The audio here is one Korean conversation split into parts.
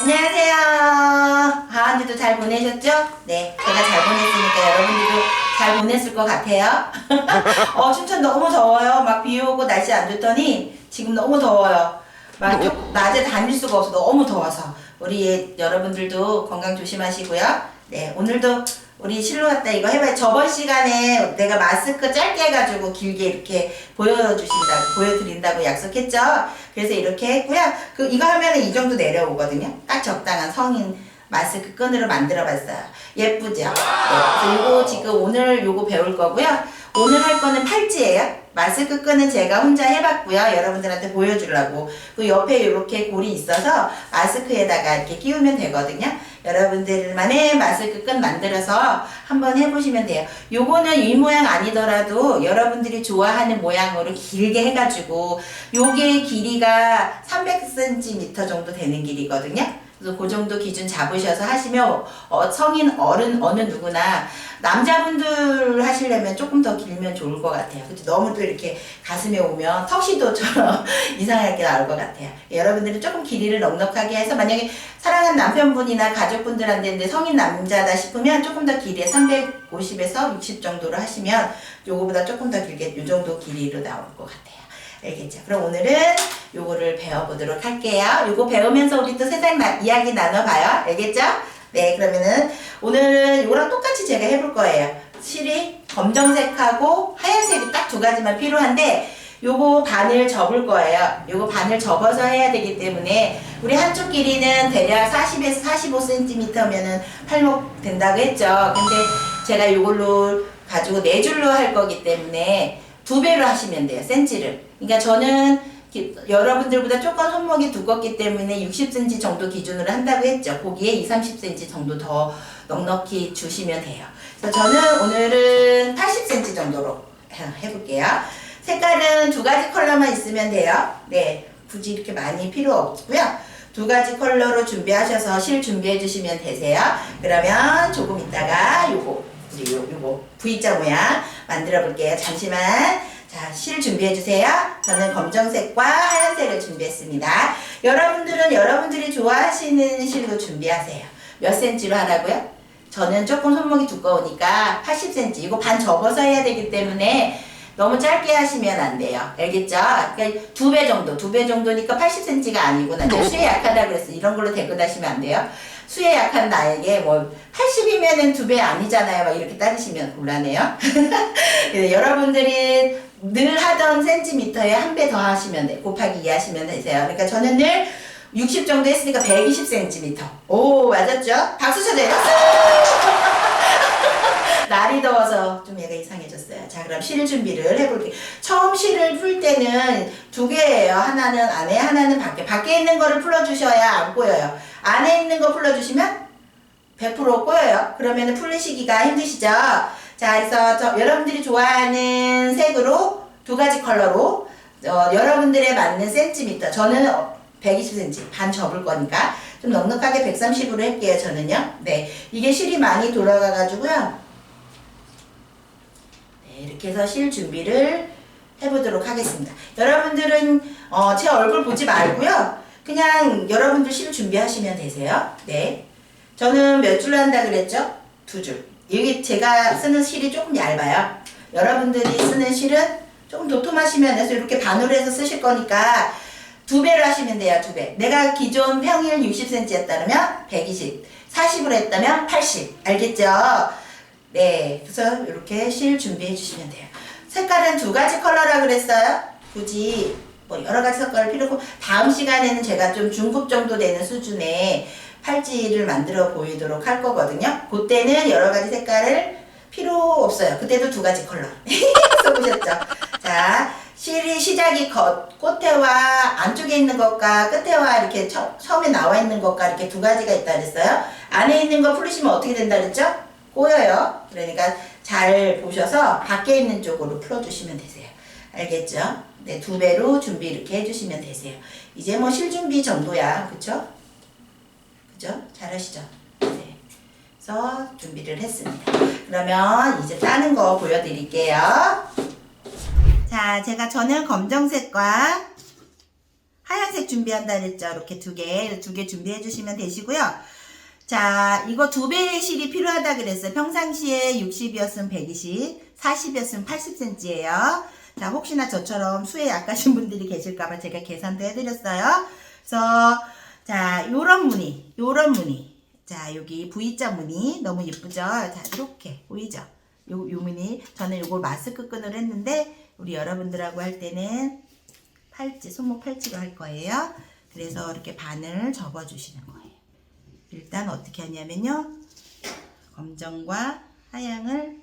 안녕하세요. 한 주도 잘 보내셨죠? 네, 제가 잘 보냈으니까 여러분들도 잘 보냈을 것 같아요. 어, 춘천 너무 더워요. 막 비 오고 날씨 안 좋더니 지금 너무 더워요. 막좀 낮에 다닐 수가 없어. 너무 더워서. 우리 여러분들도 건강 조심하시고요. 네, 오늘도 우리 실로 갔다 이거 해봐요. 저번 시간에 내가 마스크 짧게 해가지고 길게 이렇게 보여주신다고, 보여드린다고 약속했죠? 그래서 이렇게 했고요. 그, 이거 하면은 이 정도 내려오거든요. 딱 적당한 성인 마스크 끈으로 만들어 봤어요. 예쁘죠? 네, 이거 지금 오늘 요거 배울 거고요. 오늘 할 거는 팔찌예요. 마스크 끈은 제가 혼자 해봤고요. 여러분들한테 보여주려고. 그 옆에 이렇게 골이 있어서 마스크에다가 이렇게 끼우면 되거든요. 여러분들만의 마스크 끈 만들어서 한번 해보시면 돼요. 요거는 이 모양 아니더라도 여러분들이 좋아하는 모양으로 길게 해가지고 요게 길이가 300cm 정도 되는 길이거든요. 그래서 그 정도 기준 잡으셔서 하시면 어, 성인 어른 어느 누구나 남자분들 하시려면 조금 더 길면 좋을 것 같아요. 그치? 너무 또 이렇게 가슴에 오면 턱시도처럼 이상하게 나올 것 같아요. 여러분들은 조금 길이를 넉넉하게 해서 만약에 사랑하는 남편분이나 가족분들한테 성인 남자다 싶으면 조금 더 길이에 350에서 60 정도로 하시면 요거보다 조금 더 길게 요 정도 길이로 나올 것 같아요. 알겠죠? 그럼 오늘은 요거를 배워보도록 할게요. 요거 배우면서 우리 또 세상 나, 이야기 나눠봐요. 알겠죠? 네, 그러면은 오늘은 요거랑 똑같이 제가 해볼 거예요. 실이 검정색하고 하얀색이 딱 두 가지만 필요한데 요거 반을 접을 거예요. 요거 반을 접어서 해야 되기 때문에 우리 한쪽 길이는 대략 40에서 45cm면은 팔목 된다고 했죠. 근데 제가 요걸로 가지고 네 줄로 할 거기 때문에 두 배로 하시면 돼요. 센치를. 그러니까 저는 기- 여러분들보다 조금 손목이 두껍기 때문에 60cm 정도 기준으로 한다고 했죠. 거기에 2, 30cm 정도 더 넉넉히 주시면 돼요. 그래서 저는 오늘은 80cm 정도로 해- 해볼게요. 색깔은 두 가지 컬러만 있으면 돼요. 네, 굳이 이렇게 많이 필요 없고요. 두 가지 컬러로 준비하셔서 실 준비해 주시면 되세요. 그러면 조금 있다가 요거, 우리 요, 요거 V자 모양 만들어 볼게요. 잠시만. 자, 실 준비해 주세요. 저는 검정색과 하얀색을 준비했습니다. 여러분들은 여러분들이 좋아하시는 실로 준비하세요. 몇 센치로 하라고요? 저는 조금 손목이 두꺼우니까 80cm. 이거 반 접어서 해야 되기 때문에 너무 짧게 하시면 안 돼요. 알겠죠? 그러니까 두 배 정도, 두 배 정도니까 80cm가 아니구나. 수에 약하다 그랬어. 이런 걸로 데리고 다시면 안 돼요. 수에 약한 나에게 뭐 80이면은 두 배 아니잖아요. 막 이렇게 따지시면 곤란해요. 그래서 여러분들이 늘 하던 센티미터에 한 배 더 하시면 돼. 곱하기 2 하시면 되세요. 그러니까 저는 늘 60 정도 했으니까 120cm. 오, 맞았죠? 박수 쳐줘요. 날이 더워서 좀 얘가 이상해졌어요. 자, 그럼 실 준비를 해볼게요. 처음 실을 풀 때는 두 개예요. 하나는 안에, 하나는 밖에. 밖에 있는 거를 풀어주셔야 안 꼬여요. 안에 있는 거 풀어주시면 100% 꼬여요. 그러면 풀리시기가 힘드시죠? 자, 그래서 저, 여러분들이 좋아하는 색으로 두 가지 컬러로 어, 여러분들의 맞는 센티미터. 저는 120cm 반 접을 거니까 좀 넉넉하게 130으로 할게요. 저는요. 네, 이게 실이 많이 돌아가가지고요. 네, 이렇게 해서 실 준비를 해보도록 하겠습니다. 여러분들은 어, 제 얼굴 보지 말고요. 그냥 여러분들 실 준비하시면 되세요. 네. 저는 몇 줄로 한다 그랬죠? 두 줄. 여기 제가 쓰는 실이 조금 얇아요. 여러분들이 쓰는 실은 조금 도톰하시면 해서 이렇게 반으로 해서 쓰실 거니까 두 배로 하시면 돼요, 두 배. 내가 기존 평일 60cm였다면 120, 40으로 했다면 80. 알겠죠? 네. 그래서 이렇게 실 준비해 주시면 돼요. 색깔은 두 가지 컬러라 그랬어요. 굳이 뭐 여러 가지 색깔을 필요 없고 다음 시간에는 제가 좀 중급 정도 되는 수준의 팔찌를 만들어 보이도록 할 거거든요. 그때는 여러 가지 색깔을 필요 없어요. 그때도 두 가지 컬러. 써보셨죠? 자, 실이 시작이 겉, 끝에와 안쪽에 있는 것과 끝에와 이렇게 처, 처음에 나와 있는 것과 이렇게 두 가지가 있다 그랬어요. 안에 있는 거 풀으시면 어떻게 된다 그랬죠? 꼬여요. 그러니까 잘 보셔서 밖에 있는 쪽으로 풀어주시면 되세요. 알겠죠? 네, 두 배로 준비 이렇게 해주시면 되세요. 이제 뭐 실 준비 정도야. 그쵸? 그죠? 잘하시죠? 네. 그래서 준비를 했습니다. 그러면 이제 따는 거 보여드릴게요. 자, 제가 저는 검정색과 하얀색 준비한다 그랬죠. 이렇게 두 개, 두 개 준비해 주시면 되시고요. 자, 이거 두 배의 실이 필요하다 그랬어요. 평상시에 60이었으면 120, 40이었으면 80cm예요. 자, 혹시나 저처럼 수에 약하신 분들이 계실까봐 제가 계산도 해드렸어요. 그래서, 자, 요런 무늬, 요런 무늬. 자, 여기 V자 무늬 너무 예쁘죠? 자, 이렇게 보이죠? 요, 요 무늬. 저는 요걸 마스크 끈으로 했는데, 우리 여러분들하고 할 때는 팔찌, 손목 팔찌로 할 거예요. 그래서 이렇게 반을 접어주시는 거예요. 일단 어떻게 하냐면요. 검정과 하양을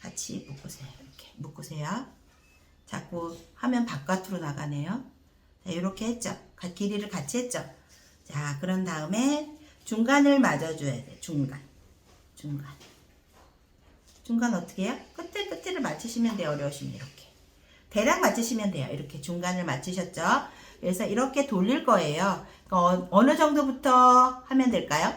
같이 묶으세요. 묶으세요. 자꾸 화면 바깥으로 나가네요. 자, 이렇게 했죠. 가- 길이를 같이 했죠. 자, 그런 다음에 중간을 맞아줘야 돼. 중간. 중간. 중간 어떻게 해요? 끝에 끝에를 맞추시면 돼요. 어려우시면 이렇게. 대략 맞추시면 돼요. 이렇게 중간을 맞추셨죠? 그래서 이렇게 돌릴 거예요. 어, 어느 정도부터 하면 될까요?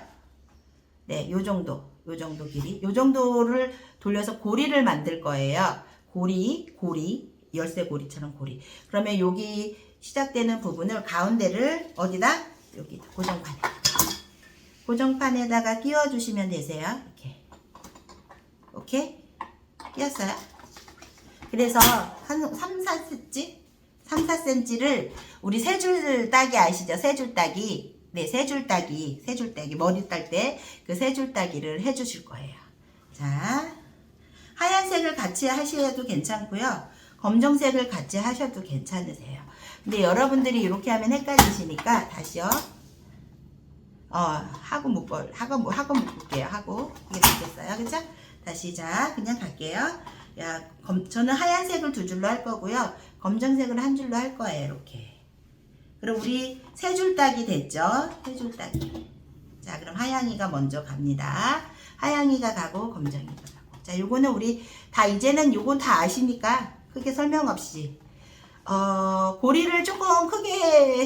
네, 요 정도. 요 정도 길이. 요 정도를 돌려서 고리를 만들 거예요. 고리, 고리. 열쇠 고리처럼 고리. 그러면 여기 시작되는 부분을 가운데를 어디다? 여기 고정판에. 고정판에다가 끼워 주시면 되세요. 이렇게. 오케이? 끼웠어요? 그래서 한 3, 4cm? 3, 4cm를 우리 세 줄 따기 아시죠? 세 줄 따기. 네, 세 줄 따기. 세 줄 따기. 머리 딸 때 그 세 줄 따기를 해 주실 거예요. 자. 하얀색을 같이 하셔도 괜찮고요. 검정색을 같이 하셔도 괜찮으세요. 근데 여러분들이 이렇게 하면 헷갈리시니까 다시요. 어, 하고 묶을, 하고, 묶- 하고 묶을게요. 하고. 이게 됐겠어요. 그죠? 다시 자, 그냥 갈게요. 야, 검, 저는 하얀색을 두 줄로 할 거고요. 검정색을 한 줄로 할 거예요. 이렇게. 그럼 우리 세 줄 따기 됐죠? 세 줄 따기. 자, 그럼 하양이가 먼저 갑니다. 하양이가 가고 검정이가. 자, 요거는 우리 다 이제는 요건 다 아시니까 크게 설명 없이 어, 고리를 조금 크게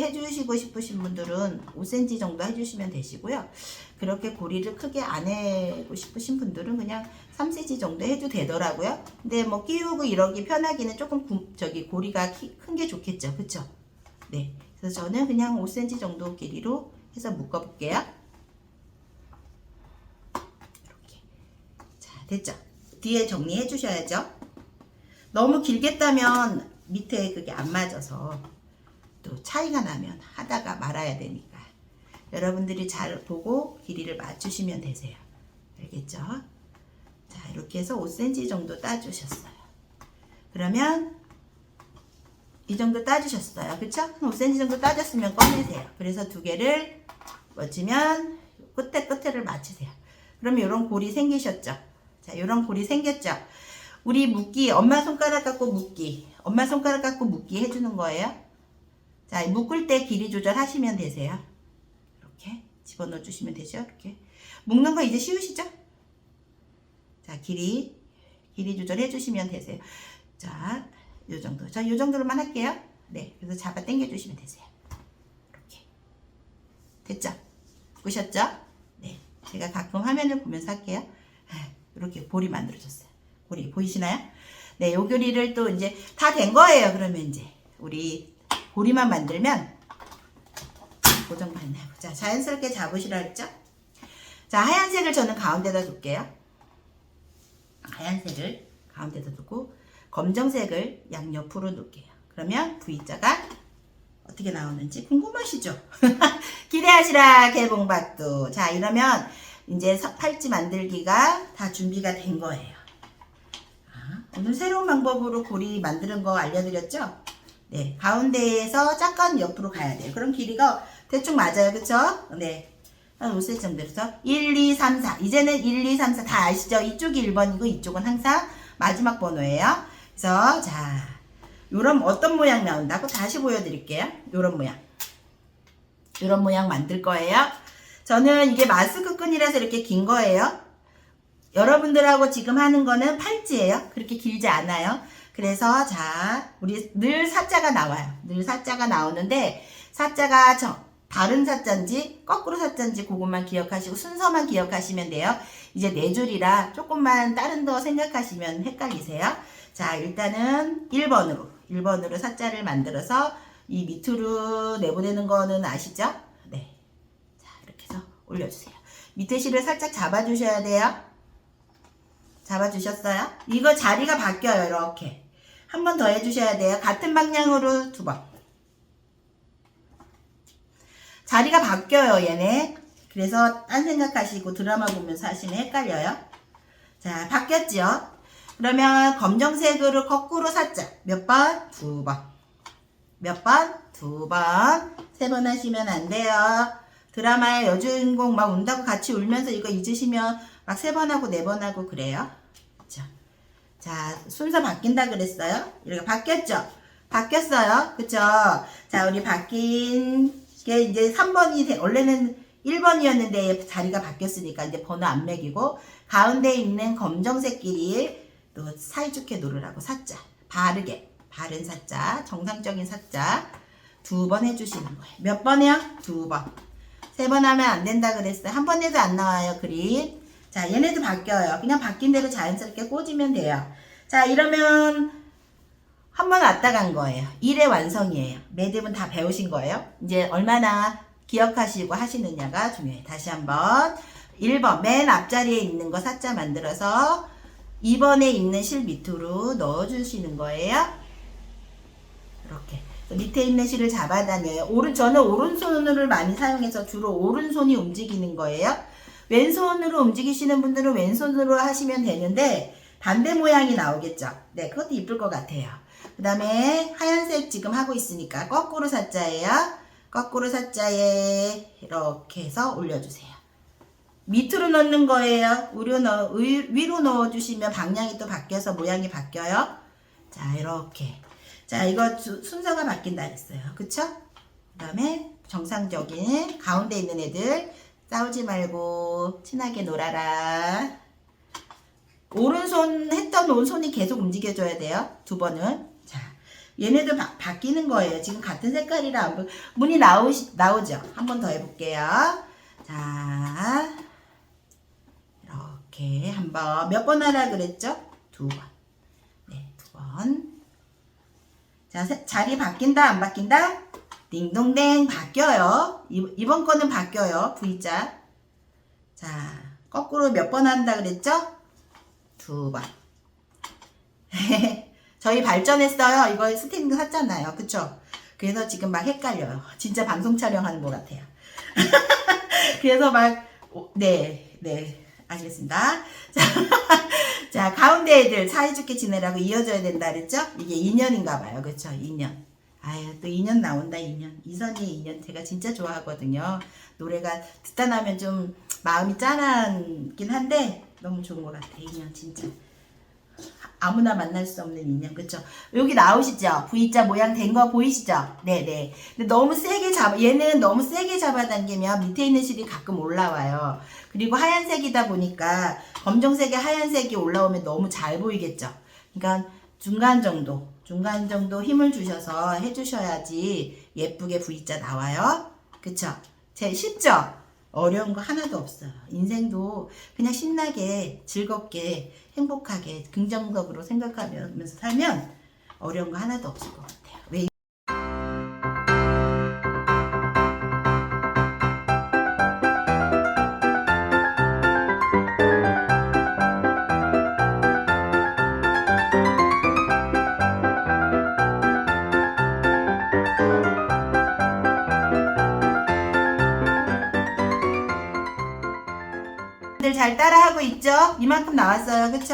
해주시고 싶으신 분들은 5cm 정도 해주시면 되시고요. 그렇게 고리를 크게 안 해고 싶으신 분들은 그냥 3cm 정도 해도 되더라고요. 근데 뭐 끼우고 이러기 편하기는 조금 구- 저기 고리가 큰 게 좋겠죠. 그쵸? 네. 그래서 저는 그냥 5cm 정도 길이로 해서 묶어볼게요. 이렇게. 자, 됐죠? 뒤에 정리해 주셔야죠. 너무 길겠다면 밑에 그게 안 맞아서 또 차이가 나면 하다가 말아야 되니까 여러분들이 잘 보고 길이를 맞추시면 되세요. 알겠죠? 자, 이렇게 해서 5cm 정도 따주셨어요. 그러면 이 정도 따주셨어요. 그쵸? 5cm 정도 따졌으면 꺼내세요. 그래서 두 개를 멋지면 끝에 끝에를 맞추세요. 그러면 이런 골이 생기셨죠? 자, 이런 골이 생겼죠? 우리 묶기, 엄마 손가락 갖고 묶기, 엄마 손가락 갖고 묶기 해주는 거예요. 자, 묶을 때 길이 조절하시면 되세요. 이렇게 집어넣어 주시면 되죠. 이렇게 묶는 거 이제 쉬우시죠? 자, 길이 길이 조절해 주시면 되세요. 자, 요 정도. 저요 정도로만 할게요. 네, 그래서 잡아 당겨 주시면 되세요. 이렇게 됐죠? 보셨죠? 네, 제가 가끔 화면을 보면서 할게요. 이렇게 볼이 만들어졌어요. 고리 보이시나요? 네, 요 고리를 또 이제 다 된 거예요. 그러면 이제 우리 고리만 만들면 고정판 내고 자 자연스럽게 잡으시라 했죠? 자 하얀색을 저는 가운데다 둘게요. 하얀색을 가운데다 두고 검정색을 양옆으로 놓을게요. 그러면 V자가 어떻게 나오는지 궁금하시죠? 기대하시라 개봉박도 자 이러면 이제 서- 팔찌 만들기가 다 준비가 된 거예요. 아, 오늘 새로운 방법으로 고리 만드는 거 알려드렸죠? 네, 가운데에서 약간 옆으로 가야 돼요. 그럼 길이가 대충 맞아요. 그쵸? 네. 한 5cm 정도 해서 1, 2, 3, 4. 이제는 1, 2, 3, 4 다 아시죠? 이쪽이 1번이고 이쪽은 항상 마지막 번호예요. 그래서 자, 요런 어떤 모양 나온다고 다시 보여드릴게요. 요런 모양. 요런 모양 만들 거예요. 저는 이게 마스크 끈이라서 이렇게 긴 거예요. 여러분들하고 지금 하는 거는 팔찌예요. 그렇게 길지 않아요. 그래서 자, 우리 늘 사자가 나와요. 늘 사자가 나오는데 사자가 저 다른 사자인지 거꾸로 사자인지 그것만 기억하시고 순서만 기억하시면 돼요. 이제 네 줄이라 조금만 다른 거 생각하시면 헷갈리세요. 자, 일단은 1번으로 1번으로 사자를 만들어서 이 밑으로 내보내는 거는 아시죠? 올려주세요. 밑에 실을 살짝 잡아주셔야 돼요. 잡아주셨어요? 이거 자리가 바뀌어요, 이렇게. 한 번 더 해주셔야 돼요. 같은 방향으로 두 번. 자리가 바뀌어요, 얘네. 그래서 딴 생각하시고 드라마 보면서 하시면 헷갈려요. 자, 바뀌었죠? 그러면 검정색으로 거꾸로 살짝. 몇 번? 두 번. 몇 번? 두 번. 세 번 하시면 안 돼요. 드라마의 여주인공 막 운다고 같이 울면서 이거 잊으시면 막 세 번 하고 네 번 하고 그래요. 자, 자 순서 바뀐다 그랬어요. 이렇게 바뀌었죠? 바뀌었어요. 그쵸? 자, 우리 바뀐 게 이제 3번이, 원래는 1번이었는데 자리가 바뀌었으니까 이제 번호 안 매기고 가운데 있는 검정색 끼리 또 사이좋게 누르라고 사자. 바르게. 바른 사자. 정상적인 사자. 두 번 해주시는 거예요. 몇 번이요? 두 번. 세 번 하면 안 된다 그랬어요. 한 번 해도 안 나와요, 그림. 자, 얘네도 바뀌어요. 그냥 바뀐 대로 자연스럽게 꽂으면 돼요. 자, 이러면 한 번 왔다 간 거예요. 일의 완성이에요. 매듭은 다 배우신 거예요. 이제 얼마나 기억하시고 하시느냐가 중요해요. 다시 한번. 1번, 맨 앞자리에 있는 거 사자 만들어서 2번에 있는 실 밑으로 넣어주시는 거예요. 이렇게. 밑에 있는 실을 잡아다녀요. 오른, 저는 오른손을 많이 사용해서 주로 오른손이 움직이는 거예요. 왼손으로 움직이시는 분들은 왼손으로 하시면 되는데, 반대 모양이 나오겠죠? 네, 그것도 이쁠 것 같아요. 그 다음에 하얀색 지금 하고 있으니까 거꾸로 사자예요. 거꾸로 사자에 이렇게 해서 올려주세요. 밑으로 넣는 거예요. 위로, 넣, 위, 위로 넣어주시면 방향이 또 바뀌어서 모양이 바뀌어요. 자, 이렇게. 자, 이거 주- 순서가 바뀐다 했어요. 그쵸? 그 다음에 정상적인 가운데 있는 애들 싸우지 말고 친하게 놀아라. 오른손 했던 오른손이 계속 움직여줘야 돼요. 두 번은. 자, 얘네도 바, 바뀌는 거예요. 지금 같은 색깔이라 안 보, 문이 나오시, 나오죠? 한 번 더 해볼게요. 자, 이렇게 한 번. 몇 번 하라 그랬죠? 두 번. 네, 두 번. 자, 세- 자리 바뀐다, 안 바뀐다? 딩동댕 바뀌어요. 이, 이번 거는 바뀌어요. V자. 자, 거꾸로 몇 번 한다 그랬죠? 두 번. 저희 발전했어요. 이거 스탠드 샀잖아요. 그쵸? 그래서 지금 막 헷갈려요. 진짜 방송 촬영하는 것 같아요. 그래서 막, 오, 네, 네. 알겠습니다. 자, 자, 가운데 애들 사이좋게 지내라고 이어져야 된다 그랬죠? 이게 2년인가 봐요. 그쵸? 2년. 아유, 또 2년 나온다, 2년. 이선희의 2년 제가 진짜 좋아하거든요. 노래가 듣다 나면 좀 마음이 짠하긴 한데 너무 좋은 것 같아, 2년 진짜. 아무나 만날 수 없는 인연 그쵸? 여기 나오시죠? V자 모양 된 거 보이시죠? 네네. 근데 너무 세게 잡 얘는 너무 세게 잡아당기면 밑에 있는 실이 가끔 올라와요. 그리고 하얀색이다 보니까 검정색에 하얀색이 올라오면 너무 잘 보이겠죠? 그러니까 중간 정도 중간 정도 힘을 주셔서 해주셔야지 예쁘게 V자 나와요. 그쵸? 제 쉽죠? 어려운 거 하나도 없어요. 인생도 그냥 신나게, 즐겁게, 행복하게, 긍정적으로 생각하면서 살면 어려운 거 하나도 없을 것 같아요. 잘 따라하고 있죠? 이만큼 나왔어요. 그쵸?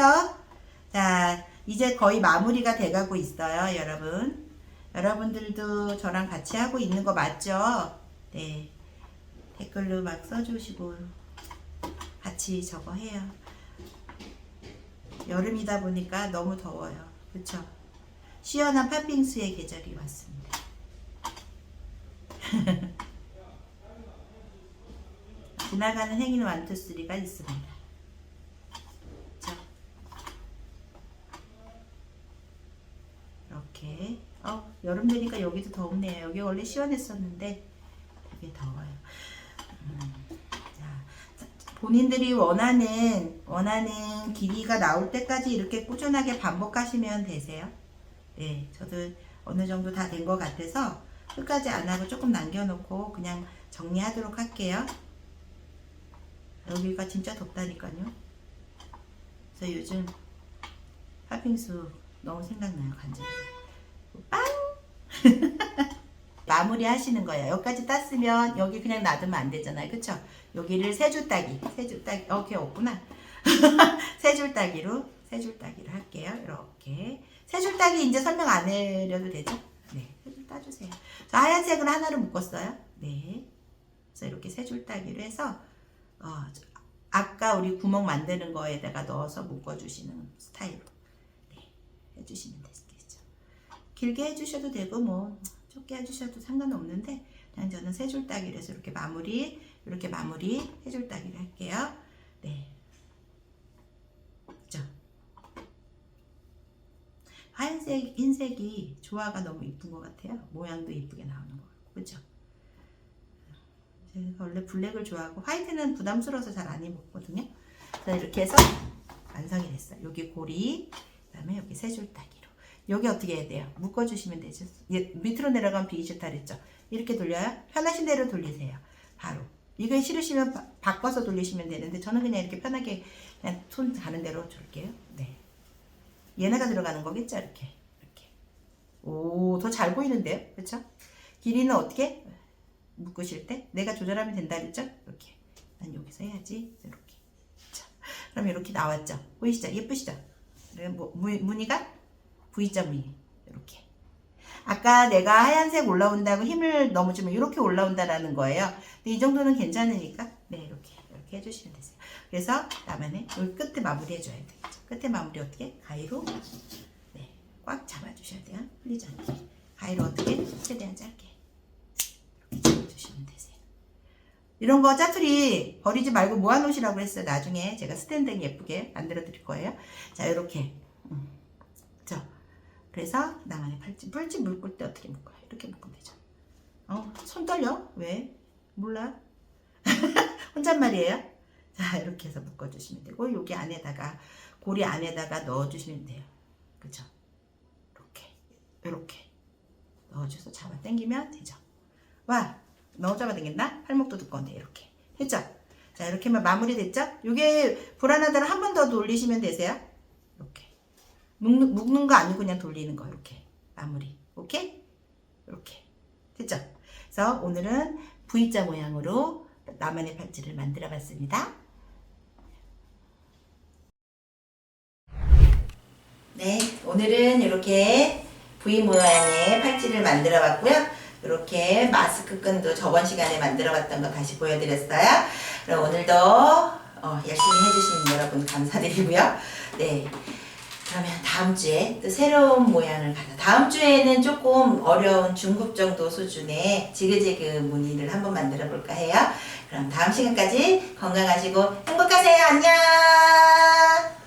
자, 이제 거의 마무리가 돼가고 있어요, 여러분. 여러분들도 저랑 같이 하고 있는 거 맞죠? 네. 댓글로 막 써주시고 같이 저거 해요. 여름이다 보니까 너무 더워요. 그쵸? 시원한 팥빙수의 계절이 왔습니다. 지나가는 행인 완투쓰리가 있습니다. 자, 이렇게 어, 여름 되니까 여기도 덥네요. 여기 원래 시원했었는데 되게 더워요. 음, 자, 본인들이 원하는 원하는 길이가 나올 때까지 이렇게 꾸준하게 반복하시면 되세요. 네, 저도 어느 정도 다 된 것 같아서 끝까지 안 하고 조금 남겨놓고 그냥 정리하도록 할게요. 여기가 진짜 덥다니까요. 그래서 요즘 팥빙수 너무 생각나요, 간장. 빵! 마무리 하시는 거예요. 여기까지 땄으면 여기 그냥 놔두면 안 되잖아요. 그쵸? 여기를 세 줄 따기. 세 줄 따기. 어, 걔 없구나. 세 줄 따기로, 세 줄 따기로 할게요. 이렇게. 세 줄 따기 이제 설명 안 해려도 되죠? 네. 세 줄 따주세요. 저 하얀색을 하나로 묶었어요. 네. 그래서 이렇게 세 줄 따기로 해서, 어, 저- 아까 우리 구멍 만드는 거에다가 넣어서 묶어주시는 스타일로. 네. 해주시면 되겠죠. 길게 해주셔도 되고, 뭐, 좁게 해주셔도 상관없는데, 그냥 저는 세 줄 따기로 해서 이렇게 마무리, 이렇게 마무리 세줄 따기로 할게요. 네. 그죠? 하얀색, 흰색이 조화가 너무 이쁜 것 같아요. 모양도 이쁘게 나오는 거 같고, 그죠? 원래 블랙을 좋아하고 화이트는 부담스러워서 잘 안 입었거든요. 그래서 이렇게 해서 완성이 됐어요. 여기 고리, 그다음에 여기 세 줄 따기로. 여기 어떻게 해야 돼요? 묶어주시면 되죠. 얘 밑으로 내려가면 좋다 그랬죠. 이렇게 돌려요. 편하신 대로 돌리세요. 바로. 이거 싫으시면 바, 바꿔서 돌리시면 되는데 저는 그냥 이렇게 편하게 그냥 손 가는 대로 줄게요. 네. 얘네가 들어가는 거겠죠? 이렇게. 이렇게. 오, 더 잘 보이는데요? 그렇죠? 길이는 어떻게? 묶으실 때 내가 조절하면 된다 그랬죠? 이렇게. 난 여기서 해야지. 이렇게. 자, 그럼 이렇게 나왔죠? 보이시죠? 예쁘시죠? 뭐, 무, 무늬가 V자 무늬. 이렇게. 아까 내가 하얀색 올라온다고 힘을 너무 주면 이렇게 올라온다라는 거예요. 근데 이 정도는 괜찮으니까 네 이렇게 이렇게 해주시면 되세요. 그래서 나만의 여기 끝에 마무리 해줘야 되겠죠. 끝에 마무리 어떻게? 가위로 네 꽉 잡아주셔야 돼요. 흘리지 않게. 가위로 어떻게? 최대한 짧게 잡아주시면 되세요. 이런 거 짜투리 버리지 말고 모아놓으시라고 했어요. 나중에 제가 스탠드 예쁘게 만들어 드릴 거예요. 자 이렇게 음. 자 그래서 나만의 팔찌 뿔찌 묶을 때 어떻게 묶어요? 이렇게 묶으면 되죠. 어, 손 떨려? 왜? 몰라? 혼잣말이에요? 자, 이렇게 해서 묶어주시면 되고, 여기 안에다가, 고리 안에다가 넣어주시면 돼요. 그죠? 이렇게, 이렇게 넣어줘서 잡아 당기면 되죠. 와, 잡아 당겼나? 팔목도 두꺼운데, 이렇게. 했죠? 자, 이렇게 하면 마무리 됐죠? 이게 불안하다면 한 번 더 돌리시면 되세요. 이렇게. 묶는, 묶는 거 아니고 그냥 돌리는 거 이렇게 마무리 오케이 이렇게 됐죠 그래서 오늘은 V자 모양으로 나만의 팔찌를 만들어 봤습니다 네 오늘은 이렇게 V 모양의 팔찌를 만들어 봤고요 이렇게 마스크 끈도 저번 시간에 만들어 봤던 거 다시 보여드렸어요 그럼 오늘도 어, 열심히 해주신 여러분 감사드리고요 네 그러면 다음 주에 또 새로운 모양을 가져. 다음 주에는 조금 어려운 중급 정도 수준의 지그재그 무늬를 한번 만들어 볼까 해요. 그럼 다음 시간까지 건강하시고 행복하세요. 안녕!